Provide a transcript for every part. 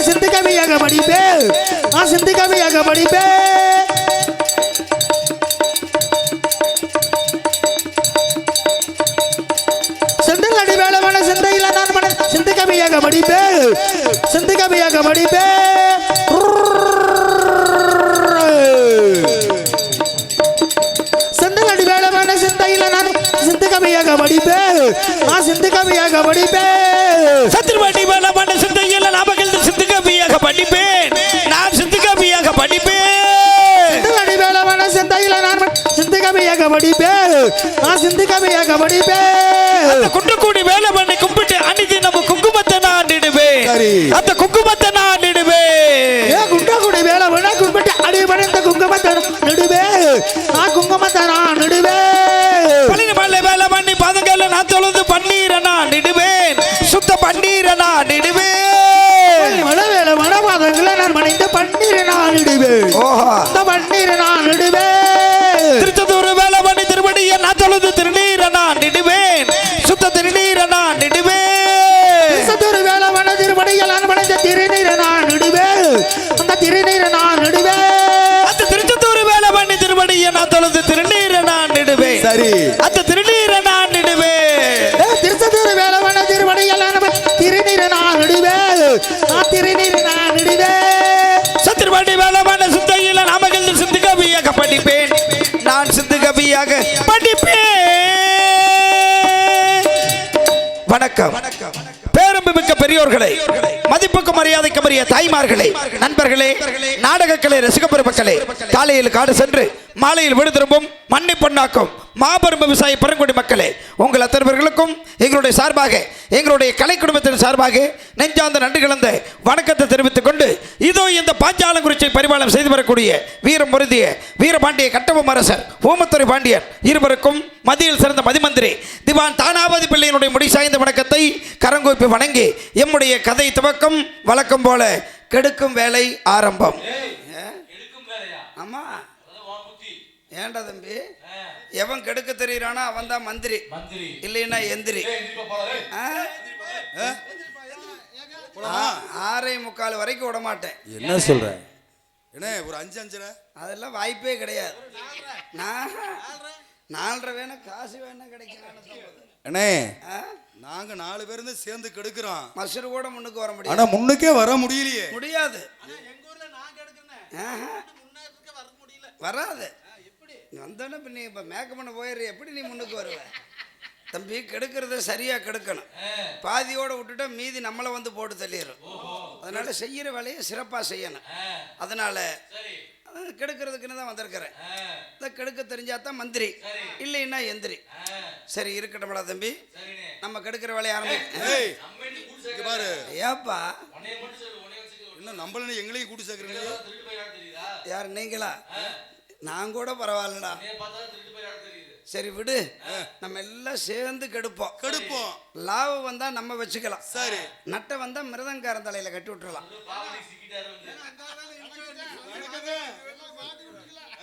சிந்து கவியாக படிப்பே. நான் சிந்து கவியாக படிப்பே. செந்தில் வேளவன சிந்தையில் நான் மன சிந்து கவியாக படிப்பே. சிந்து கவியாக படிப்பே. அடி வேளவன சிந்தையில் நான் சிந்து கவியாக படிப்பே. நான் சிந்து கவியாக படிப்பே படிப்பேன். நான் சிந்து கவியாக படிப்பேன். வேலவன சிந்தையில நான் சிந்து கவியாக படிப்பே நான் சிந்து கவியாக படிப்பே அந்த குன்றக்குடி வேலை பண்ணி கும்பிட்டு அன்னைக்கு நம்ம குங்குமத்தை நான் நிடுவேன் சரி. அந்த குங்குமத்தை நான் நிடுவேன் ஏ குண்டகுடி வேலவன கும்பிட்டு அடிபடி இந்த குங்குமத்தை நடுவே நான் குங்குமத்தை நான் நடுவே சரி. அந்த திருநீரை நான் நிடுவேன் திருச்சதூர் வேலவன திருமணிகள் திருநீரை நான் நடுவே நான் திருநீரை நான் நடுவே சத்திரபாண்டி வேலமான சிந்தையில் நாமக்கல் சிந்து கவியாக படிப்பேன். நான் சிந்து கவியாக படிப்பேன். வணக்கம். பேரன்பு மிக்க பெரியோர்களே மதிப்புக்கு மரியாதைக்கு மரிய தாய்மார்களே நண்பர்களே நாடக கலை ரசிக பெருமக்களே காலையில் காடு சென்று மாலையில் வீடு திரும்பும் மண்ணை பொன்னாக்கும். மாபெரும் விவசாய பெருங்குடி மக்களே உங்கள் அத்தனைவர்களுக்கும் எங்களுடைய சார்பாக எங்களுடைய கலை குடும்பத்தின் சார்பாக நெஞ்சார்ந்த நன்றி கலந்த வணக்கத்தை தெரிவித்துக் கொண்டு இதோ இந்த பாஞ்சாலங்குறிச்சியை பரிபாலனம் செய்து வரக்கூடிய வீரம் பொருந்திய வீரபாண்டிய கட்டபொம்ம அரசர் ஓமத்துறை பாண்டியன் இருவருக்கும் மத்தியில் சிறந்த மதிமந்திரி திவான் தானாபதி பிள்ளையினுடைய முடி சாய்ந்த வணக்கத்தை கரங்கூப்பி வணங்கி எம்முடைய கதை துவக்கம் வழக்கம் போல கெடுக்கும் வேலை ஆரம்பம். ஆமா. ஏன்டா தம்பி? எவன் கெடுக்க தெரியுறானோ அவன் தான் மந்திரி. இல்லைன்னா எந்திரி. ஆ? ஆ, ஆறே முக்கால் வரைக்கும் விட மாட்டேன் என்ன சொல்ற? என்ன ஒரு அஞ்சு அஞ்சரை? அதெல்லாம் வாய்ப்பே கிடையாது. நான் நாலரை. வேணா காசு வேணா கிடைக்கும். அண்ணே நாங்க நாலு பேர் இருந்து சேர்ந்து கெடுக்கிறோம். மசுறு கூட முன்னுக்கு வர முடியாது. ஆனா முன்னுக்கே வர முடியலையே. முடியாது. ஆஹா. வராது. நீ வந்தோடனே இப்போ நீ இப்போ மேக்கப் பண்ண போயிடுற எப்படி நீ முன்னுக்கு வருவ? தம்பி கெடுக்கிறத சரியா கெடுக்கணும். பாதியோட விட்டுட்டா மீதி நம்மளை வந்து போட்டு தள்ளிடும் அதனால செய்யற வேலையை சிறப்பாக செய்யணும். அதனால கெடுக்கிறதுக்குன்னு தான் வந்திருக்கிறேன். இதை கெடுக்க தெரிஞ்சா தான் மந்திரி. இல்லைன்னா எந்திரி. சரி இருக்கட்டும்டா தம்பி. நம்ம கெடுக்கிற வேலையை ஆரம்பி பாரு. ஏப்பா. என்ன நம்மள எங்களையும் கூட்டி சேர்க்குறீங்க? யார் நீங்களா? நான் கூட பரவாயில்லடா. சரி விடு. நம்ம எல்லாம் சேர்ந்து கெடுப்போம். கெடுப்போம். லாபம் வந்தா நம்ம வச்சுக்கலாம். சரி. நட்டை வந்தா மிருதங்காரன் தலையில கட்டி விட்டுறலாம்.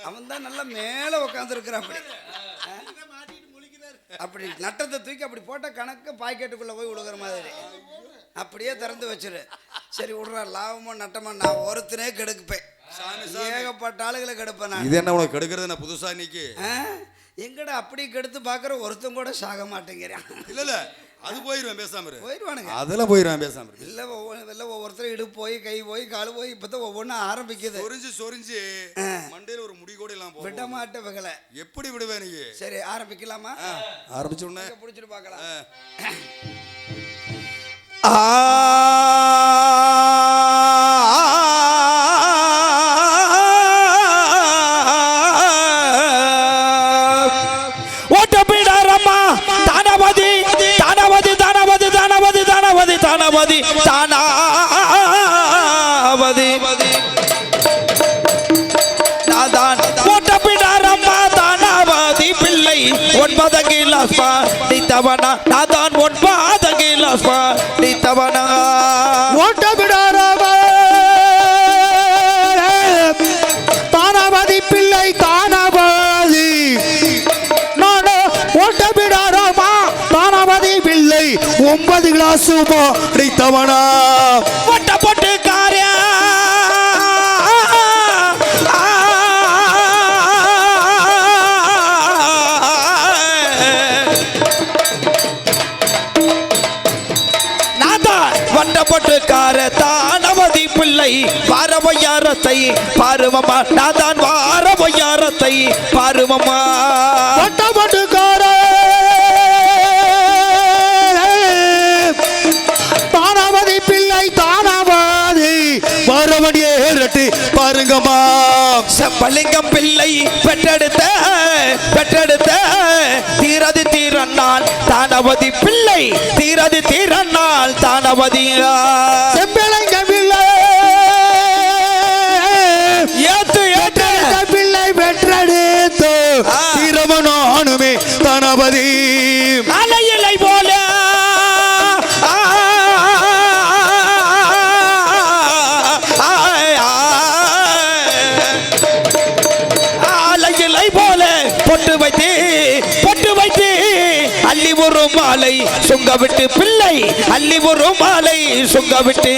அவன் தான் நல்லா மேல உட்காந்துருக்கிறான் அப்படி. அப்படி நட்டத்தை தூக்கி அப்படி போட்ட கணக்கு பாக்கெட்டுக்குள்ள போய் விழுகிற மாதிரி. அப்படியே திறந்து வச்சிரு. சரி விடுறா. லாபமோ நட்டமோ நான் ஒருத்தனே கெடுப்பேன் ஏகப்பட்ட ஆளுகளை கெடுப்பேன் நான். இது என்ன உனக்கு கெடுக்கிறது என்ன புதுசா இன்னைக்கு? ஆ? எங்கடா அப்படி கெடுத்து பார்க்குற ஒருத்தன் கூட சாக மாட்டேங்கிறான். இல்ல இல்ல. அது போயிருவேன் பேசாம இரு. போயிடுவானுங்க அதெல்லாம் போயிருவேன் பேசாம இல்லை இல்லை ஒவ்வொருத்தரும் இடுப்பு போய் கை போய் கால் போய் இப்போ தான் ஒவ்வொன்றும் ஆரம்பிக்குது. சொரிஞ்சு சொரிஞ்சு மண்டையில ஒரு முடி கூட இல்லாம விட மாட்டேன் எப்படி விடுவேன் நீ? சரி ஆரம்பிக்கலாமா? ஆரம்பிச்ச உடனே. பிடிச்சிட்டு பார்க்கலாம். ஓட்டப்பிடாரம்மா ஒன்பது கிலாஸ் படித்தவனா நாதான் ஒன்பது கிலாஸ் படித்தவனா ஓட்ட விடாராம தானாபதி பிள்ளை தானாபதி நான் ஓட்ட விடாராமா தானாபதி பிள்ளை ஒன்பது கிளாஸ் அடித்தவனா ஒட்ட போட்டு தானவதி பிள்ளை வாரவையாரத்தை பாருமம்மா நான் தான் வாரவையாரத்தை பட்டப்பட்டுக்கார தானாவதி பிள்ளை தானாவாதி. வரவடியே இரட்டு பாருங்கம்மா. செப்பலிங்கம் பிள்ளை பெற்றெடுத்த பெற்றெடுத்த தீரது தீரன்னால் தானவதி பிள்ளை தீரது தீரன்னால் தானவதியா. செம்பிளைங்க விட்டு பிள்ளை அள்ளி ஒரு மாலை சுங்க விட்டு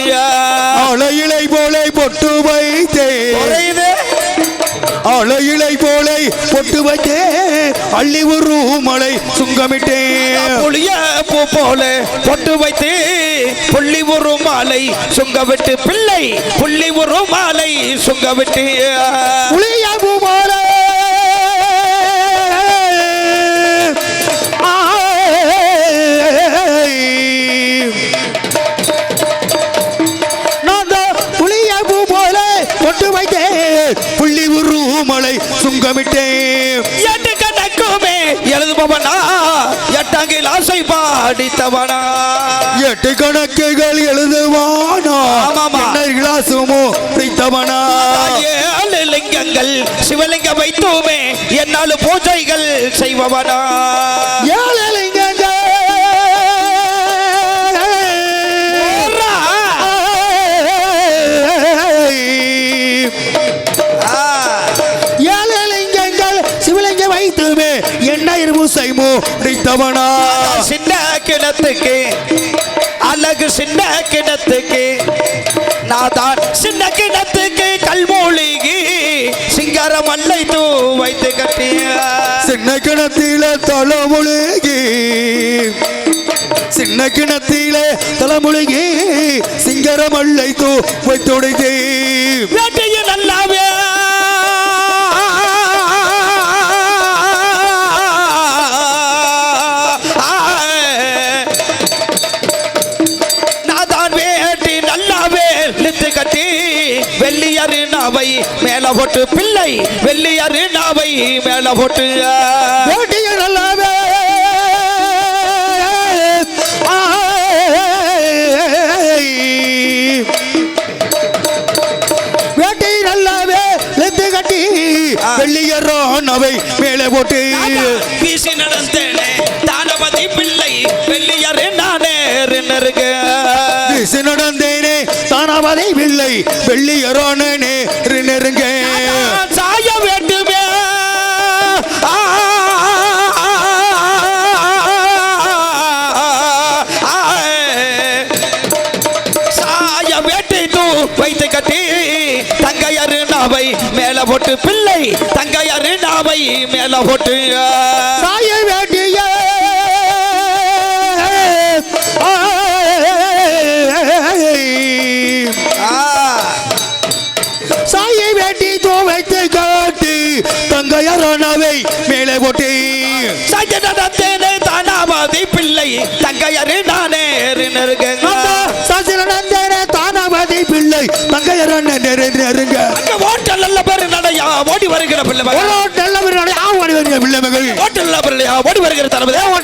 அலையிலை போலே பொட்டு வைத்தே. குறையுது. அலையிலை போலே பொட்டு வைத்தே. அள்ளி ஒரு மலை சுங்கமிட்டே புளிய பூ போல பொட்டு வைத்து. புள்ளி ஒரு மாலை சுங்க விட்டு பிள்ளை புள்ளி ஒரு மாலை சுங்க விட்டு புளியபு போல அடித்தவனா எட்டு கணக்குகள் எழுதுவானா? கிளாசுமோ பிடித்தவனா? ஏழு லிங்கங்கள் சிவலிங்கம் வைத்தோமே என்னாலு பூஜைகள் செய்பவனா? ஏழு லிங்கங்கள் ஏழு சிவலிங்கம் வைத்தோமே என்ன இருபு செய்மோ பிடித்தவனா? கிணத்துக்கு அழகு சின்ன கிணத்துக்கு. நான் தான் சின்ன கிணத்துக்கு கல்மூலிகி சிங்கார மல்லை தூ வைத்து கட்டிய. சின்ன கிணத்தில தலைமுழுகி சின்ன கிணத்திலே தலைமுழுகி சிங்கரம் அள்ளை தூ வைத்துடைதே நல்லாவே வெள்ளியரு நாவை மேல போட்டு பிள்ளை வெள்ளியரு நாவை மேல போட்டு நல்லாவே வேட்டை நல்லாவே லெத்து கட்டி வெள்ளியரோ நவை மேலே போட்டு வீசி நடந்தேனே தானபதி பிள்ளை வெள்ளியரு நானே நெருங்க வீசு நடந்தேனே தானாவதை வில்லை வெள்ளியரோனே நெருங்க சாய வேண்டுமே சாய வேட்டை தூ வைத்து கட்டி தங்கையரு நாவை மேல போட்டு பிள்ளை தங்கையரு நாவை மேல போட்டு தங்கையரோனவை மேலே போட்டு சாய நடந்தேனே தானாவாதி பிள்ளை. தங்கையரு நானே நெருங்க. நடந்தேனே தானாவதை பிள்ளை. தங்கையரோன நெருங்க. அங்க ஓட்டல் நல்ல பேரு நடையா? ஓடி வருகிற பிள்ளை. ஒரு நல்ல ஆ ஓடி வருகிற பிள்ளை மகள் ஓட்டல் நல்ல பிள்ளையா ஓடி வருகிற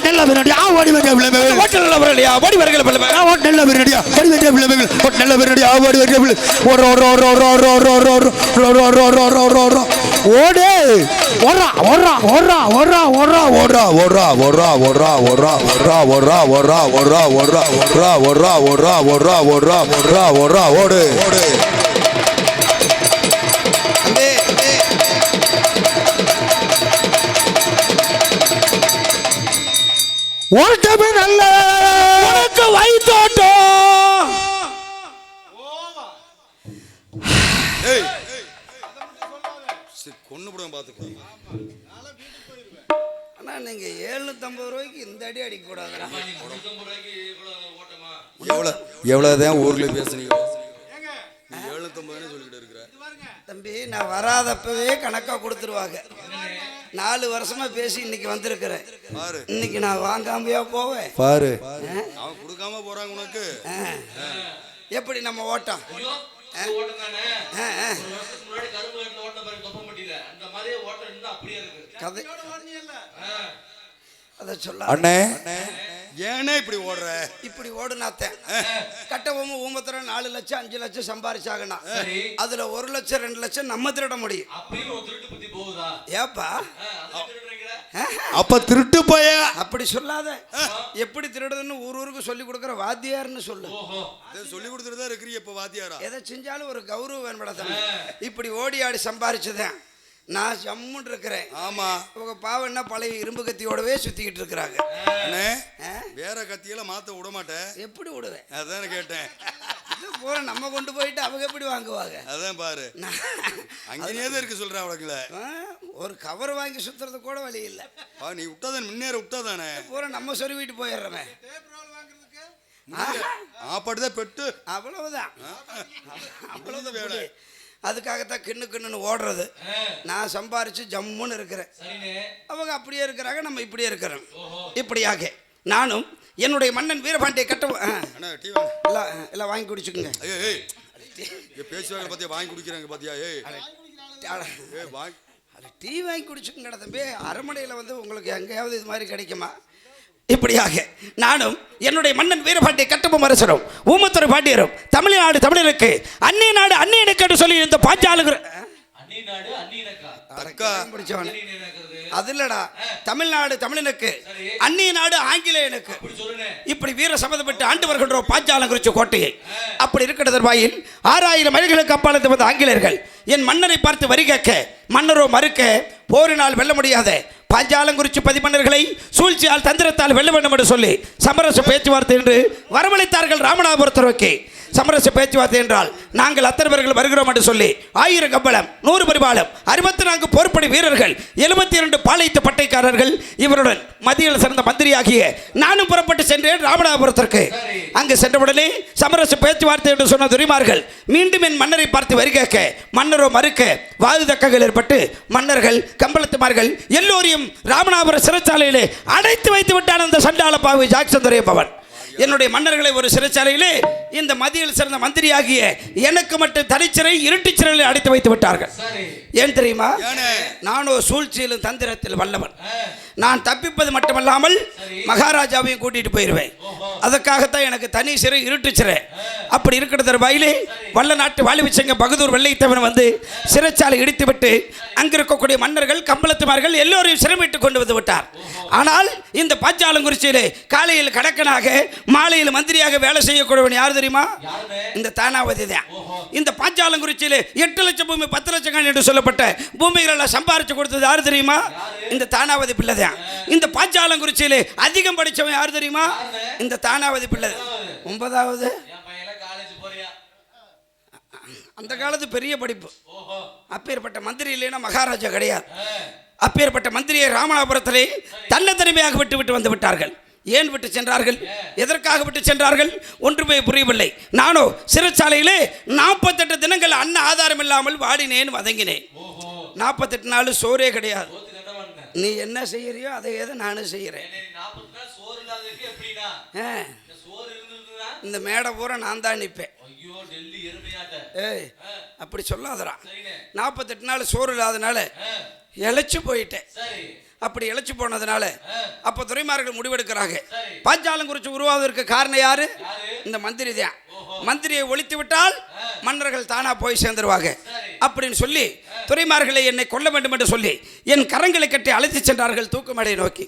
நல்ல பின்னாடி ஆ ஓடி வருகிற பிள்ளை மகள் ஓட்டல் நல்ல பிள்ளையா ஓடி வருகிற பிள்ளை மகன். ஒரு நல்ல பின்னாடி ஓடி வருகிற பிள்ளை மகள் ஒரு நல்ல பின்னாடி ஆ ஓடி வருகிற பிள்ளை ஒரு ஒரு ஒரு ஒரு ஒரு ஒரு ஒரு ஒரு ஒரு ஒரு ஒரு ஒரு ஒரு ஒரு ஓடு ஒரா ஒரா ஒரா ஒரா ஒரா ஒரா ஒரா ஒரா ஒரா ஒரா ஒரா ஒரா ஒரா ஒரா ஒரா ஒரா ஒரா ஒரா ஒரா ஓடு உனக்கு நல்ல உனக்கு வைத்தோட்டம். கொண்டு போட பார்த்துக்கோங்க ஆனால் நீங்கள் எழுநூற்றம்பது ரூபாய்க்கு இந்த அடி அடிக்கக்கூடாது எவ்வளோ எவ்வளோ தான் ஊரில் பேசுனீங்க? எழுநூற்றம்பதுன்னு சொல்லிக்கிட்டு இருக்கிற. தம்பி நான் வராதப்பவே கணக்காக கொடுத்துருவாங்க. நாலு வருஷமா பேசி இன்னைக்கு வந்திருக்கிறேன். பாரு. இன்னைக்கு நான் வாங்காமையா போவேன். பாரு. அவன் கொடுக்காம போறாங்க உனக்கு. ஆ. எப்படி நம்ம ஓட்டம்? ஆ? ஆ, ஆ. கதை. அதை சொல்ல அண்ணே. ஏனே இப்படி ஓடுற? இப்படி ஓடுனாத்தேன் கட்டபொம்மை ஊமத்துல நாலு லட்சம் அஞ்சு லட்சம் சம்பாரிச்சாகனா அதுல ஒரு லட்சம் ரெண்டு லட்சம் நம்ம திருட முடியும். ஏப்பா? அப்ப திருட்டு பைய? அப்படி சொல்லாத. எப்படி திருடுதுன்னு ஊர் ஊருக்கு சொல்லி கொடுக்குற வாத்தியார்னு சொல்லு. சொல்லி கொடுத்துட்டு தான் இருக்கிறீ இப்ப வாத்தியாரா? எதை செஞ்சாலும் ஒரு கௌரவம் வேணும்டா இப்படி ஓடி ஆடி சம்பாரிச்சுதான். நான் ஜம்முன்னு இருக்கிறேன். ஆமா. இவங்க பாவம் என்ன? பழைய இரும்பு கத்தியோடவே சுத்திக்கிட்டு இருக்கிறாங்க? வேற கத்தியெல்லாம் மாத்த விட மாட்டேன். எப்படி விடுவேன்? அதான் கேட்டேன். பூரா நம்ம கொண்டு போயிட்டு அவங்க எப்படி வாங்குவாங்க? அதான் பாரு. அங்கேயே தான் இருக்கு சொல்றேன் அவளுக்குல ஒரு கவர் வாங்கி சுத்துறது கூட வழி இல்லை. நீ விட்டாதானே முன்னேற விட்டாதானே? பூரா நம்ம சொருவிட்டு போயிடுறோமே. ஆப்பாட்டுதான் பெட்டு. அவ்வளவுதான். அவ்வளவுதான் அதுக்காகத்தான் கிண்ணு கிண்ணுன்னு ஓடுறது. நான் சம்பாரிச்சு ஜம்முன்னு இருக்கிறேன். அவங்க அப்படியே இருக்கிறாங்க நம்ம இப்படியே இருக்கிறோம். இப்படியாக நானும் என்னுடைய மன்னன் வீரபாண்டிய கட்ட ஆ, அண்ணா டீ வாங்க. எல்லாம் எல்லாம் வாங்கி குடிச்சுக்குங்க. பேசுவாங்க பாத்தியா வாங்கி குடிக்கிறாங்க பாத்தியா ஏய். ஏய் வாங்கி அது டீ வாங்கி குடிச்சுக்கங்கடா தம்பி. அரண்மனையில் வந்து உங்களுக்கு எங்கேயாவது இது மாதிரி கிடைக்குமா? இப்படியாக நானும் என்னுடைய மன்னன் வீரபாண்டிய கட்டபொம்ம அரசரும் ஊமத்துறை பாண்டியரும் தமிழ்நாடு தமிழருக்கு அந்நிய நாடு அந்நியனுக்கு என்று சொல்லி இந்த பாஞ்சாலுகிற அக்கா பிடிச்சவன் அது இல்லடா. தமிழ்நாடு தமிழனுக்கு அந்நிய நாடு ஆங்கிலேயனுக்கு இப்படி வீர சம்மதப்பட்டு ஆண்டு வருகின்ற பாஞ்சாலம் குறிச்ச கோட்டையை அப்படி இருக்கிற தருவாயில் ஆறாயிரம் மைல்களுக்கு அப்பாலத்து வந்த ஆங்கிலேயர்கள். என் மன்னரை பார்த்து வரி கேட்க மன்னரோ மறுக்க போரினால் வெல்ல முடியாத பாஞ்சாலங்குறிச்சி பதிமன்னர்களை சூழ்ச்சியால் தந்திரத்தால் வெல்ல வேண்டும் என்று சொல்லி சமரச பேச்சுவார்த்தை என்று வரவழைத்தார்கள் ராமநாதபுரத்தை சமரச பேச்சுவார்த்தை என்றால் நாங்கள் அத்தனை பேர்கள் வருகிறோம் என்று சொல்லி ஆயிரம் கம்பளம் நூறு பரிபாலம் அறுபத்தி நான்கு போர்ப்படை வீரர்கள் எழுபத்தி இரண்டு பாளையத்து பட்டைக்காரர்கள் இவருடன் மத்தியில் சிறந்த மந்திரியாகிய நானும் புறப்பட்டு சென்றேன் ராமநாதபுரத்திற்கு. அங்கு சென்றவுடனே சமரச பேச்சுவார்த்தை என்று சொன்ன துரிமார்கள் மீண்டும் என் மன்னரை பார்த்து வரி கேட்க மன்னரோ மறுக்க வாது தக்கங்கள் ஏற்பட்டு மன்னர்கள் கம்பளத்துமார்கள் எல்லோரையும் ராமநாதபுர சிறைச்சாலையிலே அடைத்து வைத்து விட்டான் அந்த சண்டாள பாவி ஜாக்சன் துரையப்பவன் என்னுடைய மன்னர்களை ஒரு சிறைச்சாலையிலே இந்த மதியில் சிறந்த மந்திரியாகிய எனக்கு மட்டும் தனிச்சிறை இருட்டுச் சிறையில் அடைத்து வைத்து விட்டார்கள். ஏன் தெரியுமா? நானோ சூழ்ச்சியிலும் தந்திரத்தில் வல்லவன். நான் தப்பிப்பது மட்டுமல்லாமல் மகாராஜாவையும் கூட்டிட்டு போயிடுவேன் அதற்காகத்தான் எனக்கு தனி சிறை இருட்டு சிறை அப்படி இருக்கிற தருவாயிலே வல்ல நாட்டு வாலிபச்சங்க பகதூர் வெள்ளைத்தவன் வந்து சிறைச்சாலை இடித்து விட்டு அங்க இருக்கக்கூடிய மன்னர்கள் கம்பளத்துமார்கள் எல்லோரையும் சிறைமிட்டு கொண்டு வந்து விட்டார். ஆனால் இந்த பாஞ்சாலங்குறிச்சியிலே காலையில் கடக்கனாக மாலையில் மந்திரியாக வேலை செய்யக்கூடியவன் யார் தெரியுமா? இந்த தானாவதி தான் இந்த பாஞ்சாலங்குறிச்சியிலே எட்டு லட்சம் பூமி பத்து லட்சம் என்று சொல்லப்பட்ட பூமிகளெல்லாம் சம்பாரிச்சு கொடுத்தது யார் தெரியுமா? இந்த தானாவதி பிள்ளை தான் இந்த பாஞ்சாலங்குறிச்சியிலே அதிகம் படிச்சவன் யார் தெரியுமா? இந்த தானாவதி பிள்ளை. ஒன்பதாவது. அந்த காலத்து பெரிய படிப்பு. அப்பேற்பட்ட மந்திரி இல்லைன்னா மகாராஜா கிடையாது. அப்பேற்பட்ட மந்திரியை ராமநாதபுரத்திலே தன்னத்தனிமையாக விட்டு விட்டு வந்து விட்டார்கள். ஏன் விட்டு சென்றார்கள்? எதற்காக விட்டு சென்றார்கள்? ஒன்றுமே புரியவில்லை. நானோ சிறைச்சாலையிலே நாற்பத்தெட்டு தினங்கள் அன்ன ஆதாரம் இல்லாமல் வாடினேன் வதங்கினேன். நாற்பத்தெட்டு நாள் சோறே கிடையாது. நீ என்ன செய்யறியோ அதை எதை நானும் செய்கிறேன். இந்த மேடை பூரா நான் தான் நிற்பேன் ஏய் அப்படி சொல்லாதடா. நாற்பத்தெட்டு நாள் சோறு இல்லாதனால இழைச்சு போயிட்டேன். அப்படி இழைச்சு போனதுனால அப்போ துறைமார்கள் முடிவெடுக்கிறாங்க. பாஞ்சாலங்குறிச்சி உருவாவதற்கு காரணம் யாரு? இந்த மந்திரி தான். மந்திரியை ஒழித்து விட்டால் மன்னர்கள் தானா போய் சேர்ந்துருவாங்க. அப்படின்னு சொல்லி துறைமார்களை என்னை கொல்ல வேண்டும் என்று சொல்லி என் கரங்களை கட்டி அழைத்து சென்றார்கள் தூக்கு மேடையை நோக்கி.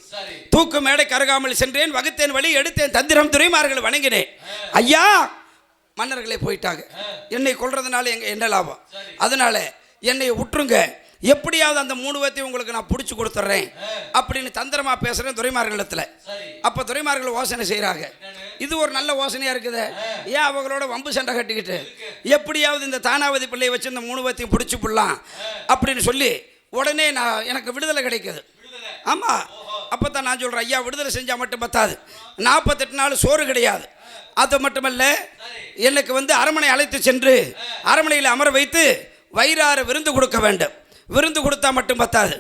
தூக்கு மேடை கருகாமல் சென்றேன் வகுத்தேன் வழி எடுத்தேன் தந்திரம் துறைமார்கள் வணங்கினேன். ஐயா மன்னர்களே போயிட்டாங்க. என்னை கொல்றதுனால எங்க என்ன லாபம்? அதனால என்னை விட்டுருங்க. எப்படியாவது அந்த மூணு பேர்த்தையும் உங்களுக்கு நான் பிடிச்சி கொடுத்துட்றேன் அப்படின்னு தந்திரமா பேசுறேன் துரைமார்களிடத்துல அப்ப துரைமார்கள் யோசனை செய்றாங்க. இது ஒரு நல்ல யோசனையா இருக்குது. ஏன் அவங்களோட வம்பு சண்டை கட்டிக்கிட்டு? எப்படியாவது இந்த தானாவதி பிள்ளையை வச்சு இந்த மூணு பேர்த்தையும் பிடிச்சி புடலாம் அப்படின்னு சொல்லி உடனே நான் எனக்கு விடுதலை கிடைக்குது. ஆமா. அப்போ தான் நான் சொல்கிறேன் ஐயா விடுதலை செஞ்சால் மட்டும் பத்தாது. நாற்பத்தெட்டு நாள் சோறு கிடையாது. அது மட்டுமல்ல எனக்கு வந்து அரண்மனை அழைத்து சென்று அரண்மனையில் அமர வைத்து வயிறார விருந்து கொடுக்க வேண்டும். விருந்து கொடுத்தா மட்டும் பத்தாது.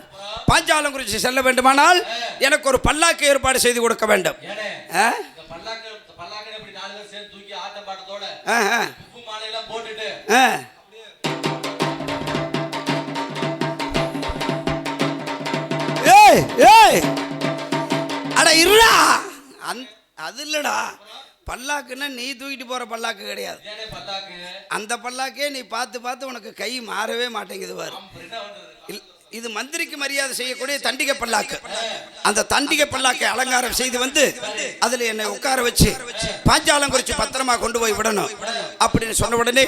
பாஞ்சாலம் குறிச்சி செல்ல வேண்டுமானால் எனக்கு ஒரு பல்லாக்கு ஏற்பாடு செய்து கொடுக்க வேண்டும். ஏய் ஏய்! அட இருடா. அந் அது இல்லடா. பல்லாக்குன்னா நீ தூக்கிட்டு போற பல்லாக்கு கிடையாது. அந்த பல்லாக்கே நீ பார்த்து பார்த்து உனக்கு கை மாறவே மாட்டேங்குது பாரு. இது மந்திரிக்கு மரியாதை செய்யக்கூடிய தண்டிகை பல்லாக்கு. அந்த தண்டிகை பல்லாக்கை அலங்காரம் செய்து வந்து அதில் என்னை உட்கார வச்சு பாஞ்சாலம் குறித்து பத்திரமா கொண்டு போய் விடணும் அப்படின்னு சொன்ன உடனே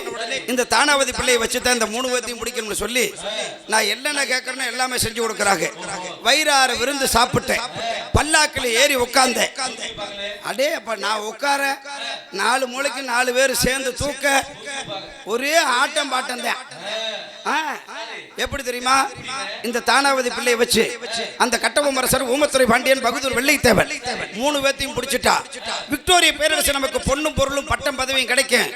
இந்த தானாவதி பிள்ளையை வச்சு தான் இந்த மூணு பேர்த்தையும் பிடிக்கணும்னு சொல்லி நான் என்னென்ன கேட்குறேனோ எல்லாமே செஞ்சு கொடுக்குறாங்க. வயிறாறு விருந்து சாப்பிட்டேன். பல்லாக்கில் ஏறி உட்காந்தேன் அடே அப்ப நான் உட்கார நாலு மூளைக்கு நாலு பேர் சேர்ந்து தூக்க ஒரே ஆட்டம் பாட்டம் தான். ஆ, எப்படி தெரியுமா? இந்த தானாவதி பிள்ளையை வச்சு அந்த கட்டபொம்மரசர் ஊமத்துறை பாண்டியன் பகுதூர் வெள்ளைத்தேவன். மூணு பேர்த்தையும் பிடிச்சிட்டா. விக்டோரிய பேரரசு நமக்கு பொண்ணும் பொருளும் பட்டம் பதவியும் கிடைக்கும்.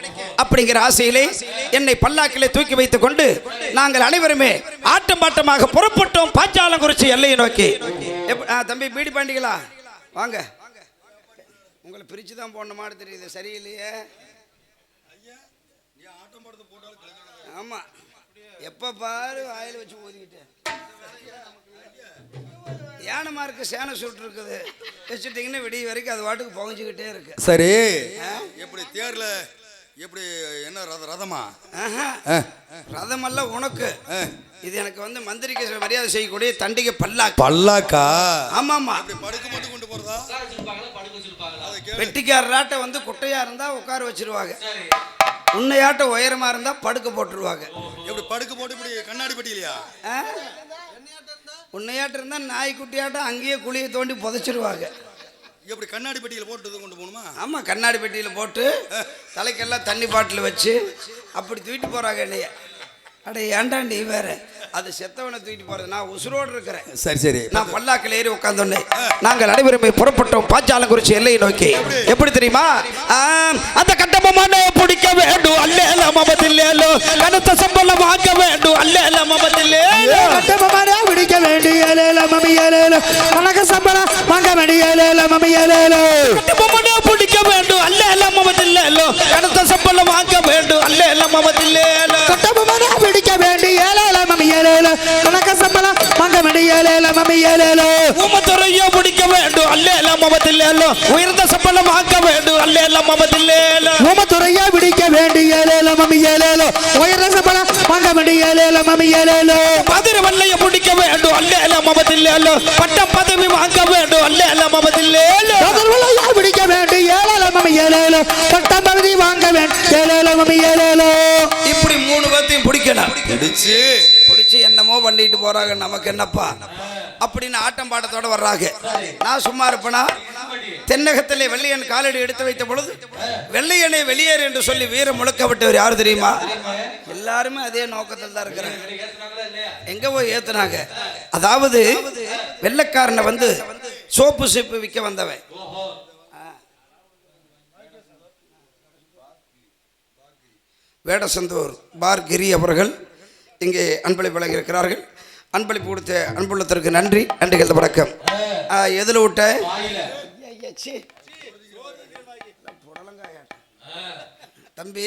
அப்படிங்கிற ஆசையிலே என்னை பல்லாக்கிலே தூக்கி வைத்துக் கொண்டு நாங்கள் அனைவருமே ஆட்டம் பாட்டமாக புறப்பட்டோம் பாச்சாலங்குறிச்சி எல்லையை நோக்கி. ஆ, தம்பி பீடி பாண்டிகளா? வாங்க. உங்களை பிரிச்சு தான் போன மாதிரி தெரியுது சரியில்லையே. ஆமா. எப்ப பாரு வாயில வச்சு ஊதிக்கிட்டு. யானை மார்க்கு சேனை சுட்டு இருக்குது வச்சுட்டிங்கன்னா விடிய வரைக்கும் அது வாட்டுக்கு புகஞ்சுக்கிட்டே இருக்கு. சரி. எப்படி தேர்ல எப்படி என்ன ரத ரதமா? ரதமெல்லாம் உனக்கு. ஆ. இது எனக்கு வந்து மந்திரிக்கு மரியாதை செய்யக்கூடிய தண்டிகை பல்லாக்கு. பல்லாக்கா? ஆமாமா படுக்க மட்டும் கொண்டு போறதா? வெட்டிக்காரராட்ட வந்து குட்டையா இருந்தா உட்கார வச்சிருவாங்க. சரி. உன்னையாட்ட உயரமா இருந்தா படுக்க போட்டுருவாங்க. எப்படி படுக்க போட்டு இப்படி கண்ணாடி பெட்டியிலையா? ஆ? உன்னையாட்ட இருந்தா நாய்க்குட்டியாட்டம் அங்கேயே குழியை தோண்டி புதைச்சிருவாங்க. எப்படி கண்ணாடி பெட்டியில போட்டு கொண்டு போகணுமா? ஆமா கண்ணாடி பெட்டியில் போட்டு தலைக்கெல்லாம் தண்ணி பாட்டில் வச்சு அப்படி தூக்கிட்டு போறாங்க என்னைய. அட நீ வேற? அது செத்தவனை தூக்கிட்டு போறது. நான் உசுரோடு இருக்கிறேன். சரி சரி. நான் பல்லாக்கில் ஏறி உட்கார்ந்தோன்னே நாங்கள் அனைவருமே புறப்பட்டோம் பாஞ்சாலம் குறிச்சி எல்லையை நோக்கி. எப்படி? தெரியுமா? ஆம், அந்த கட்டபொம்மனை பிடிக்க வேண்டும் அல்ல மமதில்லேலோ கனத்த சம்பளம் வாங்க வேண்டும் அல்ல மமதில்லேலோ கட்டபொம்மனை பிடிக்க வேண்டியலேல மமியலேல கணக்க சம்பளம் வாங்க வேண்டியலேல மமியலேல கட்டபொம்மனை பிடிக்க வேண்டும் அல்ல மமதில்லேலோ கனத்த சம்பளம் வாங்க வேண்டும் அல்ல மமதில்லேலோ கட்டபொம்மனை பிடிக்க வேண்டியலேல மமியலேல கணக்க சம்பளம் ஊமத்துறையோ பிடிக்க வேண்டும் அல்ல மமதில்லேலோ உயர்ந்த சம்பளம் வாங்க வேண்டும் அல்ல மமதில்லேலோ ஓமத்துறையா பிடிக்க வேண்டியலேல மமியலேல உயர்ந்த சம்பளம் வாங்க வேண்டியலேல மமியலேல மதுரை வல்லைய பிடிக்க வேண்டும் அல்ல மமதில்லேலோ பட்டம் பதவி வாங்க வேண்டும் அல்ல மமதில்லேலோ கதர்வலையா பிடிக்க வேண்டியலேல மமியலேல பட்டம் பகுதி வாங்க வேண்டியலேல மமியலேல பிடிச்சு. பிடிச்சு என்னமோ பண்ணிட்டு போறாங்க நமக்கு என்னப்பா? அப்படின்னு ஆட்டம் பாட்டத்தோட வர்றாங்க. நான் சும்மா இருப்பேனா? தென்னகத்திலே வெள்ளையன் காலடி எடுத்து வைத்த பொழுது வெள்ளையனை வெளியேறு என்று சொல்லி வீரம் முழுக்க விட்டவர் யார் தெரியுமா? எல்லாருமே அதே நோக்கத்தில் தான் இருக்கிறாங்க. எங்க போய் ஏத்துனாங்க? அதாவது வெள்ளக்காரனை வந்து சோப்பு சீப்பு விற்க வந்தவன். வேடசந்தூர் பார் கிரி அவர்கள் இங்கே அன்பளிப்பு வழங்கியிருக்கிறார்கள். அன்பளிப்பு கொடுத்த அன்புள்ளத்திற்கு நன்றி நன்றிகள். வணக்கம். எதில் விட்ட தம்பி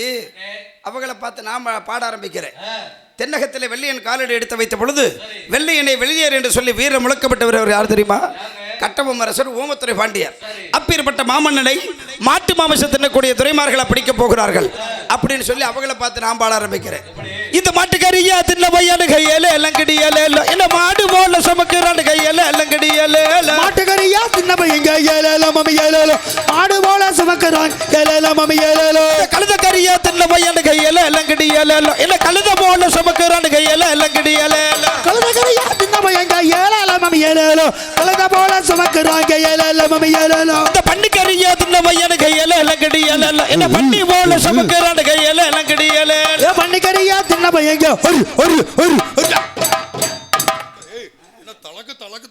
அவங்கள பார்த்து நான் பாட ஆரம்பிக்கிறேன். தென்னகத்தில் வெள்ளையன் காலடி எடுத்து வைத்த பொழுது வெள்ளையனை வெளியேறு என்று சொல்லி வீரம் முழக்கப்பட்டவர் யார் தெரியுமா? கட்டபொம்ம அரசர் ஓமத்துறை பாண்டியர். அப்பேற்பட்ட மாமன்னனை மாட்டு மாமிசம் தின்னக்கூடிய துறைமார்களை பிடிக்க போகிறார்கள். அப்படின்னு சொல்லி அவங்கள பார்த்து நான் பாட ஆரம்பிக்கிறேன். இந்த மாட்டுக்கறியா தின்ன பையனு கையில எல்லங்கடியல என்ன மாடு போல சமக்கிறான் கையில எல்லங்கடியல மாட்டுக்கறியா தின்ன பையங்க ஏலேல மமியலேல ஆடு போல சுமக்கிறான் ஏலேல மமியலேல கழுத கறியா தின்ன பையனு கையில எல்லங்கடியல என்ன கழுத போல சமக்கிறான் கையில எல்லங்கடியல கழுதக்கறியா தின்ன பையங்க ஏலேல மமியலேல கழுத போல சுமக்கிறாங்க ஏலேல மமியலேல இந்த பன்னிக்கறியா தின்ன பையனு கையில எல்லங்கடியல என்ன பண்ணி போல சமக்கிறான் கையில எல்லங்கடியல ஏ பண்ணிக்கறியா தின்ன பையங்க ஒரு ஒரு ஒரு ஒரு.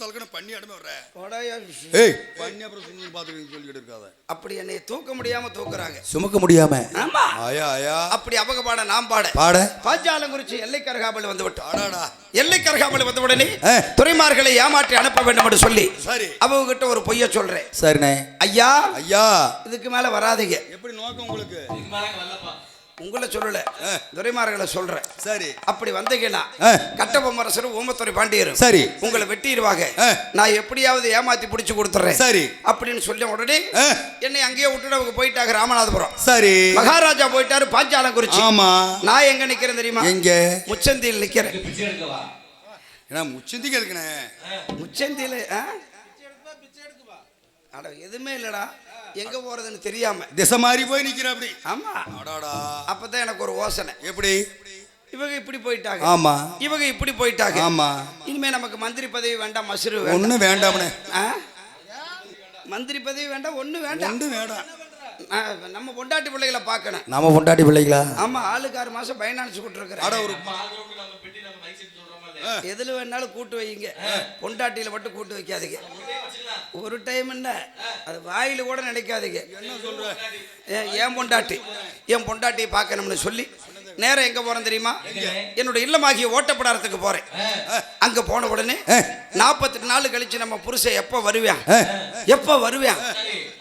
ஏய் என்ன தலக்கு தலக்கு தலக்குன்னு பண்ணி இடமே வர்ற. ஏய். பண்ணி அப்புறம் சும்மா பார்த்துக்கிட்டு சொல்லிக்கிட்டு இருக்காத. அப்படி என்னை தூக்க முடியாம தூக்குறாங்க. சுமக்க முடியாம? ஆமா. ஆயா ஆயா. அப்படி அவங்க பாட நாம் பாட. பாட? பாஞ்சாலம் குறிச்சி எல்லை கரகாமல் வந்து விட்டோம் ஆடாடா. எல்லை கரகாமல் வந்த உடனே. துறைமார்களை ஏமாற்றி அனுப்ப வேண்டும் என்று சொல்லி சரி. அவங்க கிட்ட ஒரு பொய்ய சொல்றேன். சரிண்ணே. ஐயா ஐயா. இதுக்கு மேல வராதீங்க. எப்படி நோக்கம் உங்களுக்கு? உங்களை சொல்லல. துரைமார்களை சொல்றேன். சரி. அப்படி வந்தீங்கன்னா ஆ. கட்டபொம்மரசரும் ஊமத்துறை பாண்டியரும் சரி. உங்களை வெட்டிடுவாங்க. ஆ. நான் எப்படியாவது ஏமாத்தி பிடிச்சு கொடுத்துறேன். சரி. அப்படின்னு சொல்ல உடனே. என்னை அங்கேயே விட்டுட்டு அவங்க போயிட்டாங்க ராமநாதபுரம். சரி. மகாராஜா போயிட்டாரு பாஞ்சாலம் குறிச்சி ஆமா. நான் எங்க நிக்கிறேன் தெரியுமா? எங்க? முச்சந்தியில் நிக்கிறேன். ஏன்னா முச்சந்திக்கு இருக்குண்ணே முச்சந்தியில எதுவுமே இல்லடா. எங்க போறதுன்னு தெரியாம. திசை மாறி போய் நிக்கிற அப்படி. ஆமா. அப்பதான் எனக்கு ஒரு யோசனை. எப்படி? இவங்க இப்படி போயிட்டாங்க. ஆமா. இவங்க இப்படி போயிட்டாங்க. ஆமா. இனிமே நமக்கு மந்திரி பதவி வேண்டாம் மசுரு ஒண்ணு வேண்டாம்னே? மந்திரி பதவி வேண்டாம் ஒண்ணு வேண்டாம். ஒண்ணு வேண்டாம். நம்ம பொண்டாட்டி பிள்ளைகளை பார்க்கணும். நாம பொண்டாட்டி பிள்ளைங்களா ஆமா ஆளுக்கு ஆறு மாசம் பயனாளிச்சு கொடுத்துருக்கிறேன் எதுல வேணாலும் கூட்டு வைங்க பொண்டாட்டியில மட்டும் கூட்டு வைக்காதீங்க. ஒரு டைம் என்ன? அது வாயில கூட நினைக்காதீங்க. என்ன சொல்ற? ஏன் பொண்டாட்டி? என் பொண்டாட்டியை பார்க்கணும்னு சொல்லி. நேரம் எங்க போறேன் தெரியுமா? என்னோட இல்லமாகிய ஓட்டப்படாரத்துக்கு போறேன். அங்க போன உடனே நாற்பத்தெட்டு நாள் கழிச்சு நம்ம புருஷன் எப்ப வருவேன்? எப்ப வருவேன்?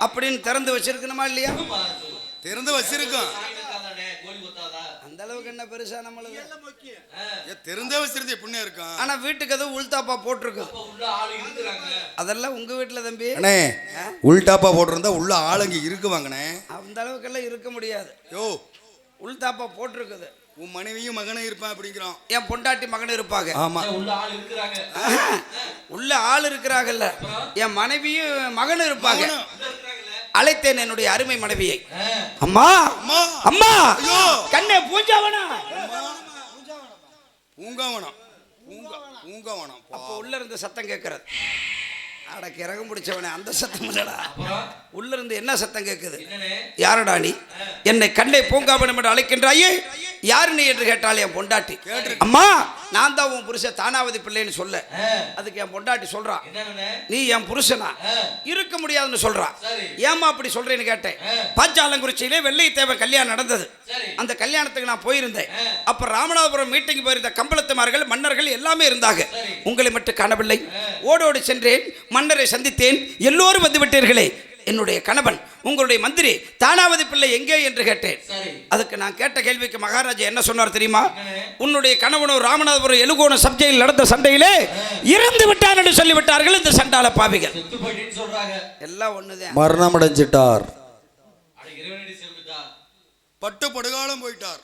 அப்படின்னு திறந்து வச்சிருக்கணுமா இல்லையா? திறந்து வச்சிருக்கோம். அளவுக்கு என்ன பெருசா நம்மளுக்கு ஏன் திறந்தே வச்சிருந்து எப்படின்னு இருக்கும் ஆனா வீட்டுக்கு எதுவும் உள்தாப்பா போட்டிருக்கு. அப்ப உள்ள ஆளு இருக்கிறாங்க. அதெல்லாம் உங்க வீட்டுல தம்பி. அண்ணே உள்டாப்பா போட்டிருந்தா உள்ள ஆளுங்க இருக்குவாங்கண்ணே அந்த அளவுக்கெல்லாம் இருக்க முடியாது. யோ. உள்தாப்பா போட்டிருக்குது. உன் மனைவியும் மகனும் இருப்பான் அப்படிங்கிறான். என் பொண்டாட்டி மகன் இருப்பாங்க. ஆமா. ஏன் உள்ள ஆள் இருக்கிறாங்க? ஆஹா, உள்ள ஆள் இருக்கிறாங்கல்ல. என் மனைவியும் மகனும் இருப்பாங்க. அழைத்தேன் என்னுடைய அருமை மனைவியை. அம்மா! அம்மா! அம்மா! ஐயோ! கண்ணே பூஞ்சாவனா? பூங்காவனம் பூங்கா பூங்காவனம் அப்போ உள்ள இருந்து சத்தம் கேட்கறது. அட கிறகம் பிடிச்சவனே அந்த சத்தம் இல்லடா. உள்ள இருந்து என்ன சத்தம் கேட்குது? யாரடா நீ? என்னை கண்ணை பூங்காவனம் என்று அழைக்கின்றாயே யாரு நீ என்று கேட்டாள் என் பொண்டாட்டி? அம்மா நான் தான் உன் புருஷன் தானாவதி பிள்ளைன்னு சொல்ல. அதுக்கு என் பொண்டாட்டி சொல்றான்? நீ என் புருஷனா? இருக்க முடியாதுன்னு சொல்றான். ஏமா அப்படி சொல்றேன்னு கேட்டேன். பாஞ்சாலங்குறிச்சியிலே வெள்ளை தேவை கல்யாணம் நடந்தது. அந்த கல்யாணத்துக்கு நான் போயிருந்தேன். அப்ப ராமநாதபுரம் மீட்டிங் போயிருந்த கம்பளத்துமார்கள் மன்னர்கள் எல்லாமே இருந்தாங்க. உங்களை மட்டும் காணவில்லை. ஓடோடி சென்றேன். மன்னரை சந்தித்தேன். எல்லோரும் வந்து விட்டீர்களே. என்னுடைய கணவன் உங்களுடைய மந்திரி தானாவதி பிள்ளை எங்கே என்று கேட்டேன். சரி. அதுக்கு நான் கேட்ட கேள்விக்கு மகாராஜா என்ன சொன்னார் தெரியுமா? உன்னுடைய கணவனும் ராமநாதபுரம் எலுகோண சப்ஜையில் நடந்த சண்டையிலே இறந்து விட்டான் என்று சொல்லிவிட்டார்கள் இந்த சண்டால பாவிகள். எல்லாம் ஒண்ணுதான். மரணம் அடைஞ்சிட்டார். பட்டு படுகாலம் போயிட்டார்.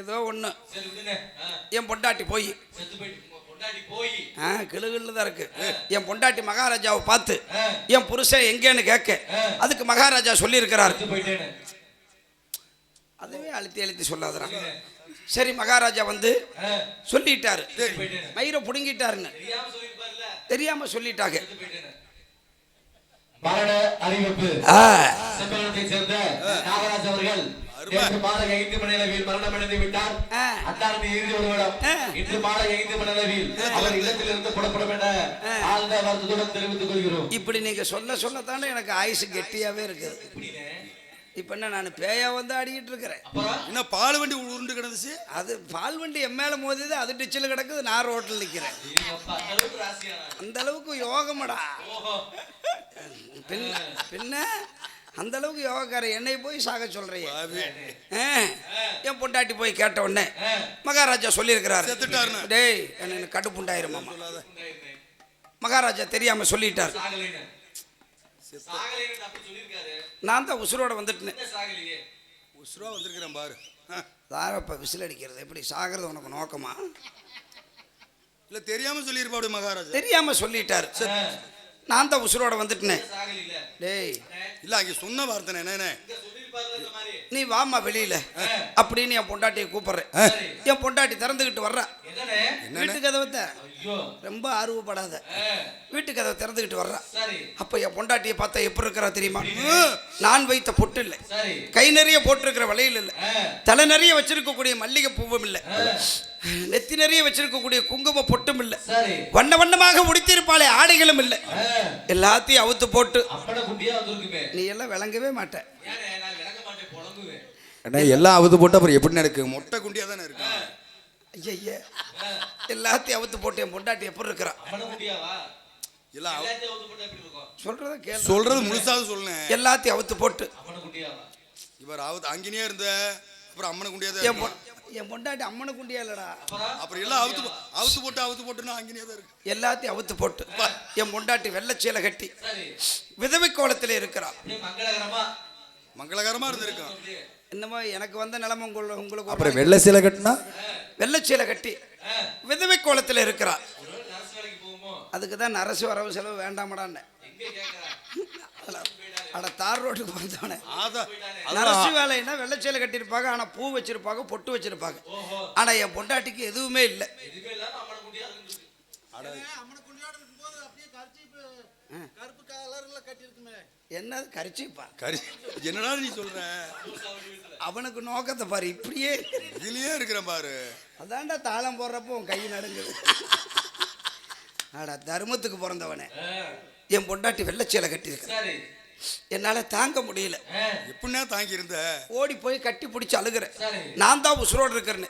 ஏதோ ஒண்ணு. சரி விடுங்க. ஆ, என் பொண்டாட்டி போய். ஆ கிளுகிள்னு தான் இருக்கு. என் பொண்டாட்டி மகாராஜாவை பார்த்து என் புருஷன் எங்கேன்னு கேட்க அதுக்கு மகாராஜா சொல்லியிருக்கிறார். அதுவே அழுத்தி அழுத்தி சொல்லாதறான் சரி மகாராஜா வந்து சொல்லிட்டாரு. மயிரை புடுங்கிட்டாருன்னு. தெரியாம சொல்லிட்டாங்க. அறிவிப்பு. ஆ, செம்பலத்தை சேர்ந்த நாகராஜ் அவர்கள் நேற்று மாலை ஐந்து மணி அளவில் மரணமடைந்து விட்டார். ஆ. அன்னாரது இறுதி ஒருவரம் ஆ. இன்று மாலை ஐந்து மணி அளவில் அவர் இல்லத்திலிருந்து புறப்படும் என ஆழ்ந்த வருத்தத்துடன் தெரிவித்துக் கொள்கிறோம். இப்படி நீங்க சொல்ல சொல்லத்தானே எனக்கு ஆயுசு கெட்டியாவே இருக்குது இப்ப என்ன நான் பேயா வந்து ஆடிக்கிட்டு இருக்கிறேன். அப்புறம்? என்ன பால் வண்டி உருண்டு கிடந்துச்சு? அது பால் வண்டி என் மேல மோதிது அது டிச்சில் கிடக்குது நான் ரோட்டில் நிக்கிறேன். அப்பா, அந்த அளவுக்கு யோகமடா. பின்ன பின்ன அந்த அளவுக்கு யோகக்காரன் என்னை போய் சாக சொல்றீங்க ஆ, என் பொண்டாட்டி போய் கேட்ட உடனே மகாராஜா சொல்லியிருக்கிறாரு. டேய் எனக்கு கடுப்புண்டாயிருமாமா மகாராஜா தெரியாம சொல்லிட்டார். நான் தான் உசுரோட வந்துட்டேன். என்ன உசுரா வந்திருக்கிறேன் பாரு. தாரப்ப விசில் அடிக்கிறது எப்படி? சாகிறது உனக்கு நோக்கமா? இல்ல தெரியாம சொல்லியிருப்பாடு மகாராஜா. தெரியாம சொல்லிட்டார். நான் தான் உசுரோட வந்துட்டேன். டேய் இல்ல அங்க சொன்ன வார்த்தை மாதிரி. நீ வாம்மா வெளியில. அப்படின்னு என் பொண்டாட்டியை கூப்பிடுறேன். என் பொண்டாட்டி திறந்துக்கிட்டு வர்றா. என்ன என்னண்ணே வீட்டு கதவை ரொம்ப ஆர்வப்படாத. வீட்டு கதவை திறந்துக்கிட்டு வர்றா. சரி. அப்ப என் பொண்டாட்டியை பார்த்தா எப்படி இருக்கிறா தெரியுமா? நான் வைத்த பொட்டு இல்லை கை நிறைய போட்டிருக்கிற வளையல் இல்லை தலை நிறைய வச்சிருக்கக்கூடிய மல்லிகை பூவும் இல்லை நெத்தி நிறைய வச்சிருக்கக்கூடிய குங்கும பொட்டும் இல்லை. சரி. வண்ண வண்ணமாக முடித்திருப்பாளே ஆடைகளும் இல்லை. எல்லாத்தையும் அவுத்து போட்டு. நீ எல்லாம் விளங்கவே மாட்டேன் எல்லாம் அவுத்து போட்டு அப்புறம் எப்படி நடக்கு? மொட்டை குண்டியா தானே இருக்கு? ஐயா எல்லாத்தையும் அவுத்து போட்டு என் பொண்டாட்டி எப்படி இருக்கிறா? அப்பட குண்டியாவா எல்லாம் அவ- எல்லாத்தையும் வந்து போட்டு எப்படி இருக்கும்? சொல்றத கேளு. சொல்றது முழுசாவது சொல்லேன். எல்லாத்தையும் அவுத்து போட்டு. இவர் அவுத்து அங்கேயே இருந்த அப்புறம் அம்மனை குண்டியா தான் என் பொண்டாட்டி அம்மனு குண்டியா இல்லடா. அப்புறம் எல்லாம் அவுத்து போ- அவுத்து போட்டு அவுத்து போட்டுன்னா அங்கேயே தான் இருக்கு. எல்லாத்தையும் அவுத்து போட்டு. என் பொண்டாட்டி வெள்ளச்சீலை கட்டி சரி. விதவை கோலத்திலே இருக்கிறா. அப்படியே மங்களகரமா. மங்களகரமா இருந்திருக்கும் என்னமோ எனக்கு வந்த நிலைமை உங்கள உங்களுக்கு ஒரு அப்புறம் வெள்ளை சீலை கட்டினா? வெள்ளச்சீலை கட்டி விதவை கோலத்தில் இருக்கிறா. அதுக்கு தான் நரசு வரவு செலவு வேண்டாமடான்னு. அட தார் ரோட்டுக்கு வந்தவனே அதான் நரசு வேலைன்னா வெள்ளச்சீலை கட்டியிருப்பாங்க ஆனா பூ வச்சிருப்பாங்க பொட்டு வச்சிருப்பாங்க. ஆனா என் பொண்டாட்டிக்கு எதுவுமே இல்லை. என்னது? கரிச்சிப்பா. கறி என்னடா நீ சொல்ற? அவனுக்கு நோக்கத்தை பாரு இப்படியே. இதுலயே இருக்கிறேன் பாரு. அதான்டா தாளம் போடுறப்போ உன் கை நடுங்குது. அட தர்மத்துக்கு பிறந்தவனே. என் பொண்டாட்டி வெள்ளச்சீலை கட்டியிருக்கிறேன் சரி. என்னால தாங்க முடியல. எப்படின்னா தாங்கி இருந்த ஓடி போய் கட்டி பிடிச்சி அழுகிறேன். நான் தான் உசுரோடு இருக்கிறேன்னு.